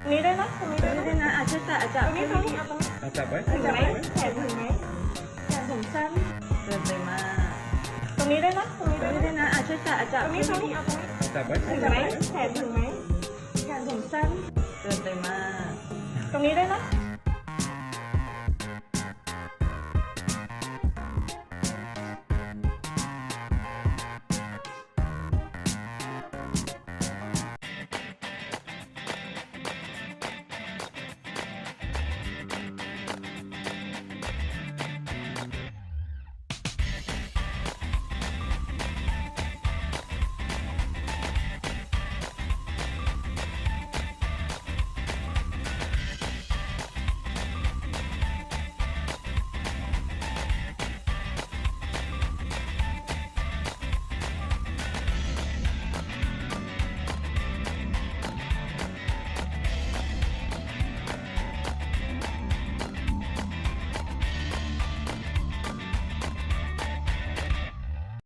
ตรงนี้ได้นะตรงนี้ได้นะนะอาจจะจะอาจจะตรงนี้ตรงนี้เอาตรงนี้เอาจับไว้ถึงไหมแขนถึงไหมแขนถึงสั้นเกินไปมากตรงนี้ได้นะตรงนี้ได้นะอาจจะจะอาจจะตรงนี้ตรงนี้เอาตรงนี้เอาจับไว้ถึงไหมแขนถึงไหมแขนถึงสั้นเกินไปมากตรงนี้ได้นะ